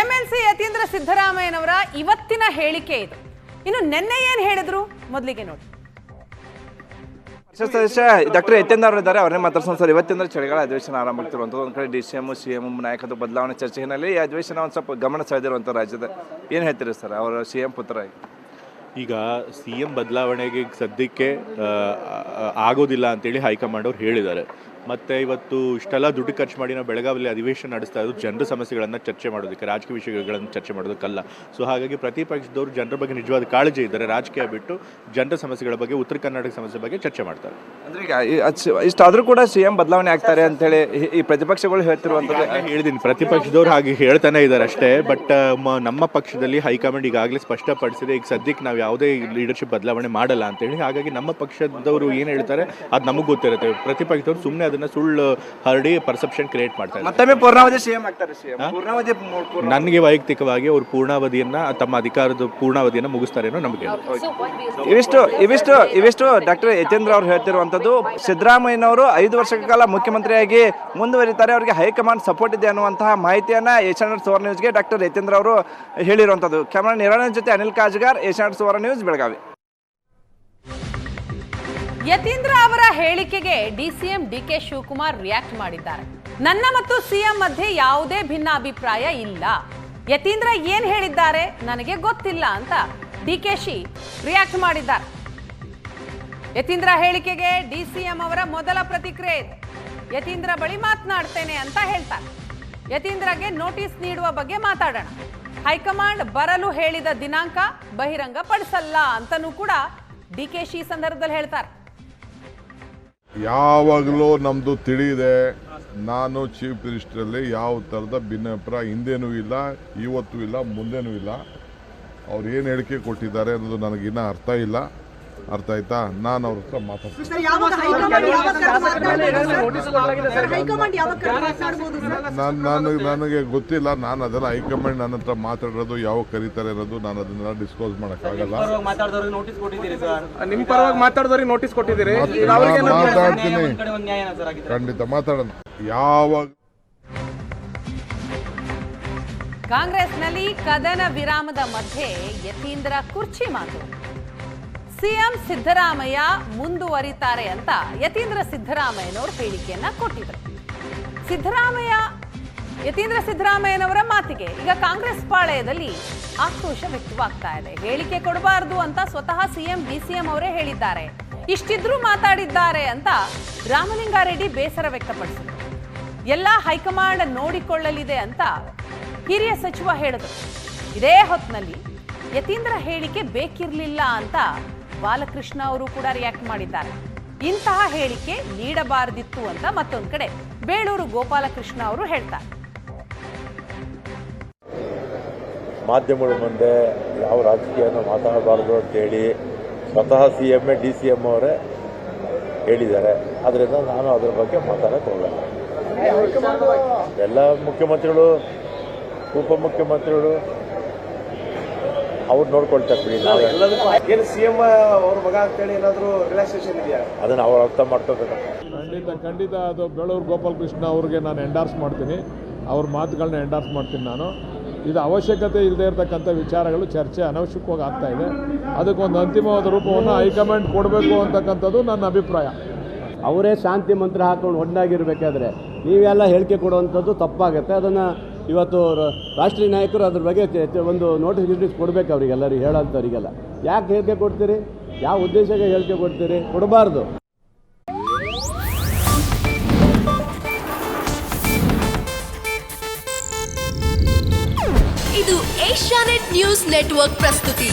MLC Yathindra ಸಿದ್ದರಾಮಯ್ಯನವರ ಇವತ್ತಿನ ಹೇಳಿಕೆ ಇದು. ಇನ್ನು ನಿನ್ನೆ ಏನ್ ಹೇಳಿದ್ರು? ಮೊದಲಿಗೆ ನೋಡಿ. ಸದಸ್ಯ ಡಾಕ್ಟರ್ ಯತೇಂದ್ರ ಅವರು ಇದ್ದಾರೆ ಅವರೇ ಮಾತಾಡ್ಸೋಣ ಸರ್. ಇವತ್ತಿಂದ ಚಳಿಗಾಲ ಅಧಿವೇಶನ ಆರಂಭ ಆಗ್ತಿರುವಂಥದ್ದು. ಒಂದು ಕಡೆ D C M C M ನಾಯಕತ್ವ ಬದಲಾವಣೆ ಚರ್ಚೆ ಹಿನ್ನೆಲೆ ಈ ಅಧಿವೇಶನ ಒಂದು ಸ್ವಲ್ಪ ಗಮನ ಸೆಳೆದಿರುವಂಥ ರಾಜ್ಯದ ಏನು ಹೇಳ್ತೀರಿ ಸರ್? ಅವರ ಸಿ ಎಂ ಪುತ್ರ ಈಗ ಸಿ ಎಂ ಬದಲಾವಣೆಗೆ ಸದ್ಯಕ್ಕೆ ಆಗೋದಿಲ್ಲ ಅಂತೇಳಿ ಹೈಕಮಾಂಡ್ ಅವ್ರು ಹೇಳಿದ್ದಾರೆ. ಮತ್ತು ಇವತ್ತು ಇಷ್ಟೆಲ್ಲ ದುಡ್ಡು ಖರ್ಚು ಮಾಡಿ ನಾವು ಬೆಳಗಾವಿಯಲ್ಲಿ ಅಧಿವೇಶನ ನಡೆಸ್ತಾ ಇರೋದು ಜನರ ಸಮಸ್ಯೆಗಳನ್ನು ಚರ್ಚೆ ಮಾಡೋದಕ್ಕೆ ರಾಜಕೀಯ ವಿಷಯಗಳನ್ನು ಚರ್ಚೆ ಮಾಡೋದಕ್ಕಲ್ಲ. ಸೊ ಹಾಗಾಗಿ ಪ್ರತಿಪಕ್ಷದವರು ಜನರ ಬಗ್ಗೆ ನಿಜವಾದ ಕಾಳಜಿ ಇದ್ದಾರೆ ರಾಜಕೀಯ ಬಿಟ್ಟು ಜನರ ಸಮಸ್ಯೆಗಳ ಬಗ್ಗೆ ಉತ್ತರ ಕರ್ನಾಟಕ ಸಮಸ್ಯೆ ಬಗ್ಗೆ ಚರ್ಚೆ ಮಾಡ್ತಾರೆ. ಅಂದ್ರೆ ಈಗ ಇಷ್ಟಾದರೂ ಕೂಡ ಸಿ ಎಂ ಬದಲಾವಣೆ ಆಗ್ತಾರೆ ಅಂತೇಳಿ ಈ- ಈ ಪ್ರತಿಪಕ್ಷಗಳು ಹೇಳ್ತಿರುವಂಥದ್ದು. ಹೇಳಿದ್ದೀನಿ ಪ್ರತಿಪಕ್ಷದವ್ರು ಹಾಗೆ ಹೇಳ್ತಾನೆ ಇದ್ದಾರೆ ಅಷ್ಟೇ ಬಟ್ ನಮ್ಮ ಪಕ್ಷದಲ್ಲಿ ಹೈಕಮಾಂಡ್ ಈಗಾಗಲೇ ಸ್ಪಷ್ಟಪಡಿಸಿದೆ ಈಗ ಸದ್ಯಕ್ಕೆ ನಾವು ಯಾವುದೇ ಲೀಡರ್ಶಿಪ್ ಬದಲಾವಣೆ ಮಾಡಲ್ಲ ಅಂತೇಳಿ ಹಾಗಾಗಿ ನಮ್ಮ ಪಕ್ಷದವರು ಏನು ಹೇಳ್ತಾರೆ ಅದು ನಮಗೆ ಗೊತ್ತಿರುತ್ತೆ. ಪ್ರತಿಪಕ್ಷದವ್ರು ಸುಮ್ಮನೆ ಅದನ್ನ ಸುಳ್ಳು ಹರಡಿ ಪರ್ಸೆಪ್ಷನ್ ಕ್ರಿಯೇಟ್ ಮಾಡ್ತಾರೆ ಮತ್ತೊಮ್ಮೆ ಪೂರ್ಣಾವಧಿ ಸಿಎಂ ಆಗ್ತಾರೆ ಪೂರ್ಣಾವಧಿ ನನಗೆ ವೈಯಕ್ತಿಕವಾಗಿ ಅವ್ರು ಪೂರ್ಣಾವಧಿಯನ್ನ ತಮ್ಮ ಅಧಿಕಾರದ ಪೂರ್ಣಾವಧಿಯನ್ನ ಮುಗಿಸ್ತಾರೆ ಅನ್ನೋ ನಮಗೆ ಇವಿಷ್ಟು ಇವಿಷ್ಟು ಇವಿಷ್ಟು ಡಾಕ್ಟರ್ ಯತೇಂದ್ರ ಅವರು ಹೇಳ್ತಿರುವಂತದ್ದು ಸಿದ್ದರಾಮಯ್ಯನವರು ಐದು ವರ್ಷಗಳ ಕಾಲ ಮುಖ್ಯಮಂತ್ರಿಯಾಗಿ ಮುಂದುವರಿತಾರೆ ಅವರಿಗೆ ಹೈಕಮಾಂಡ್ ಸಪೋರ್ಟ್ ಇದೆ ಅನ್ನುವಂತಹ ಮಾಹಿತಿಯನ್ನ ಏಷ್ಯಾನೆಟ್ ಸುವರ್ಣ ನ್ಯೂಸ್ಗೆ ಡಾಕ್ಟರ್ ಯತೇಂದ್ರ ಅವರು ಹೇಳಿರುವಂತದ್ದು ಕ್ಯಾಮರಾ ನಿರಾಣ ಜೊತೆ ಅನಿಲ್ ಕಾಜ್ಗಾರ್ ಏಷ್ಯಾನೆಟ್ ಸುವರ್ಣ ನ್ಯೂಸ್ ಬೆಳಗಾವಿ. ಯತೀಂದ್ರ ಅವರ ಹೇಳಿಕೆಗೆ ಡಿಸಿಎಂ ಡಿಕೆ ಶಿವಕುಮಾರ್ ರಿಯಾಕ್ಟ್ ಮಾಡಿದ್ದಾರೆ. ನನ್ನ ಮತ್ತು ಸಿಎಂ ಮಧ್ಯೆ ಯಾವುದೇ ಭಿನ್ನ ಅಭಿಪ್ರಾಯ ಇಲ್ಲ. ಯತೀಂದ್ರ ಏನ್ ಹೇಳಿದ್ದಾರೆ ನನಗೆ ಗೊತ್ತಿಲ್ಲ ಅಂತ ಡಿಕೆಶಿ ರಿಯಾಕ್ಟ್ ಮಾಡಿದ್ದಾರೆ. ಯತೀಂದ್ರ ಹೇಳಿಕೆಗೆ ಡಿಸಿಎಂ ಅವರ ಮೊದಲ ಪ್ರತಿಕ್ರಿಯೆ ಇದೆ. ಯತೀಂದ್ರ ಬಳಿ ಮಾತನಾಡ್ತೇನೆ ಅಂತ ಹೇಳ್ತಾರೆ. ಯತೀಂದ್ರಗೆ ನೋಟಿಸ್ ನೀಡುವ ಬಗ್ಗೆ ಮಾತಾಡೋಣ. ಹೈಕಮಾಂಡ್ ಬರಲು ಹೇಳಿದ ದಿನಾಂಕ ಬಹಿರಂಗ ಪಡಿಸಲ್ಲ ಅಂತನೂ ಕೂಡ ಡಿಕೆಶಿ ಸಂದರ್ಭದಲ್ಲಿ ಹೇಳ್ತಾರೆ. ಯಾವಾಗಲೂ ನಮ್ಮದು ತಿಳಿದೆ, ನಾನು ಚೀಫ್ ಮಿನಿಸ್ಟ್ರಲ್ಲಿ ಯಾವ ಥರದ ಭಿನ್ನಾಭಿಪ್ರಾಯ ಹಿಂದೇನೂ ಇಲ್ಲ, ಇವತ್ತೂ ಇಲ್ಲ, ಮುಂದೇನೂ ಇಲ್ಲ. ಅವ್ರು ಏನು ಹೇಳಿಕೆ ಕೊಟ್ಟಿದ್ದಾರೆ ಅನ್ನೋದು ನನಗಿನ್ನೂ ಅರ್ಥ ಇಲ್ಲ. ಅರ್ಥ ಆಯ್ತಾ? ನಾನು ಅವ್ರ ಹತ್ರ ಮಾತಾಡ್ತೀನಿ? ನಾನು ನಾನು ನನಗೆ ಗೊತ್ತಿಲ್ಲ ನಾನು ಅದೆಲ್ಲ ಹೈಕಮಾಂಡ್ ನನ್ನ ಹತ್ರ ಮಾತಾಡೋದು ಯಾವ ಕರೀತಾರೆ ಇರೋದು ನಾನು ಅದನ್ನೆಲ್ಲ ಡಿಸ್ಕ್ಲೋಸ್ ಮಾಡೋಕ್ಕಾಗಲ್ಲ. ನಿಮ್ಮ ಪರವಾಗಿ ಮಾತಾಡಿದವ್ರಿಗೆ ನೋಟಿಸ್ ಕೊಟ್ಟಿದ್ದೀರಿ ನಾನು ಮಾತಾಡ್ತೀನಿ. ಖಂಡಿತ ಮಾತಾಡೋಣ. ಯಾವಾಗ ಕಾಂಗ್ರೆಸ್ನಲ್ಲಿ ಕದನ ವಿರಾಮದ ಮಧ್ಯೆ ಯತೀಂದ್ರ ಕುರ್ಚಿ ಮಾತು. ಸಿಎಂ ಸಿದ್ದರಾಮಯ್ಯ ಮುಂದುವರಿತಾರೆ ಅಂತ ಯತೀಂದ್ರ ಸಿದ್ದರಾಮಯ್ಯನವರು ಹೇಳಿಕೆಯನ್ನ ಕೊಟ್ಟಿದ್ರು. ಸಿದ್ದರಾಮಯ್ಯ, ಯತೀಂದ್ರ ಸಿದ್ದರಾಮಯ್ಯನವರ ಮಾತಿಗೆ ಈಗ ಕಾಂಗ್ರೆಸ್ ಪಾಳಯದಲ್ಲಿ ಆಕ್ರೋಶ ವ್ಯಕ್ತವಾಗ್ತಾ ಇದೆ. ಹೇಳಿಕೆ ಕೊಡಬಾರದು ಅಂತ ಸ್ವತಃ ಸಿಎಂ, ಡಿಸಿಎಂ ಅವರೇ ಹೇಳಿದ್ದಾರೆ. ಇಷ್ಟಿದ್ರೂ ಮಾತಾಡಿದ್ದಾರೆ ಅಂತ ರಾಮಲಿಂಗಾರೆಡ್ಡಿ ಬೇಸರ ವ್ಯಕ್ತಪಡಿಸಿದರು. ಎಲ್ಲ ಹೈಕಮಾಂಡ್ ನೋಡಿಕೊಳ್ಳಲಿದೆ ಅಂತ ಹಿರಿಯ ಸಚಿವ ಹೇಳಿದರು. ಇದೇ ಹೊತ್ತಿನಲ್ಲಿ ಯತೀಂದ್ರ ಹೇಳಿಕೆ ಬೇಕಿರಲಿಲ್ಲ ಅಂತ ಬಾಲಕೃಷ್ಣ ಅವರು ಕೂಡ ರಿಯಾಕ್ಟ್ ಮಾಡಿದ್ದಾರೆ. ಇಂತಹ ಹೇಳಿಕೆ ನೀಡಬಾರದಿತ್ತು ಅಂತ ಮತ್ತೊಂದು ಕಡೆ ಬೇಳೂರು ಗೋಪಾಲಕೃಷ್ಣ ಅವರು ಹೇಳ್ತಾರೆ. ಮಾಧ್ಯಮಗಳ ಮುಂದೆ ಯಾವ ರಾಜಕೀಯನ ಮಾತಾಡಬಾರ್ದು ಅಂತೇಳಿ ಸ್ವತಃ ಸಿ ಎಂ ಎ ಡಿ ಸಿ ಎಂ ಅವರೇ ಹೇಳಿದ್ದಾರೆ. ಅದರಿಂದ ನಾನು ಅದರ ಬಗ್ಗೆ ಮಾತಾಡಕ್ಕೆ ಹೋಗಲ್ಲ ಎಲ್ಲ ಮುಖ್ಯಮಂತ್ರಿಗಳು ಉಪಮುಖ್ಯಮಂತ್ರಿಗಳು ಅವ್ರು ನೋಡ್ಕೊಳ್ತಾರೆ ಬಿಡಿ ನಾವು. ಏನು ಸಿಎಂ ಅವ್ರ ಮಗ ಅಂತೇಳಿ ಏನಾದರೂ ರಿಲ್ಯಾಕ್ಸೇಷನ್ ಇದೆಯಾ? ಅದನ್ನು ಅವ್ರು ಅರ್ಥ ಮಾಡ್ಕೋಬೇಕು. ಖಂಡಿತ ಖಂಡಿತ ಅದು ಬೇಳೂರು ಗೋಪಾಲಕೃಷ್ಣ ಅವ್ರಿಗೆ ನಾನು ಎಂಡಾರ್ಸ್ ಮಾಡ್ತೀನಿ. ಅವ್ರ ಮಾತುಗಳನ್ನ ಎಂಡಾರ್ಸ್ ಮಾಡ್ತೀನಿ ನಾನು. ಇದು ಅವಶ್ಯಕತೆ ಇಲ್ಲದೆ ಇರತಕ್ಕಂಥ ವಿಚಾರಗಳು ಚರ್ಚೆ ಅನವಶ್ಯಕವಾಗಿ ಆಗ್ತಾ ಇದೆ. ಅದಕ್ಕೊಂದು ಅಂತಿಮವಾದ ರೂಪವನ್ನು ಹೈಕಮಾಂಡ್ ಕೊಡಬೇಕು ಅಂತಕ್ಕಂಥದ್ದು ನನ್ನ ಅಭಿಪ್ರಾಯ. ಅವರೇ ಶಾಂತಿ ಮಂತ್ರ ಹಾಕೊಂಡು ಒಡ್ಡಾಗಿರಬೇಕಾದ್ರೆ ನೀವೆಲ್ಲ ಹೇಳಿಕೆ ಕೊಡುವಂಥದ್ದು ತಪ್ಪಾಗುತ್ತೆ. ಅದನ್ನು ಇವತ್ತು ರಾಷ್ಟ್ರೀಯ ನಾಯಕರು ಅದ್ರ ಬಗ್ಗೆ ಒಂದು ನೋಟಿಸ್ ಗಿಟಿಸ್ ಕೊಡಬೇಕು ಅವರಿಗೆಲ್ಲರಿಗೆ, ಹೇಳೋಂಥವರಿಗೆಲ್ಲ. ಯಾಕೆ ಹೇಳಿಕೆ ಕೊಡ್ತೀರಿ? ಯಾವ ಉದ್ದೇಶಕ್ಕೆ ಹೇಳಿಕೆ ಕೊಡ್ತೀರಿ? ಕೊಡಬಾರ್ದು. ಇದು ಏಷ್ಯಾನೆಟ್ ನ್ಯೂಸ್ ನೆಟ್ವರ್ಕ್ ಪ್ರಸ್ತುತಿ.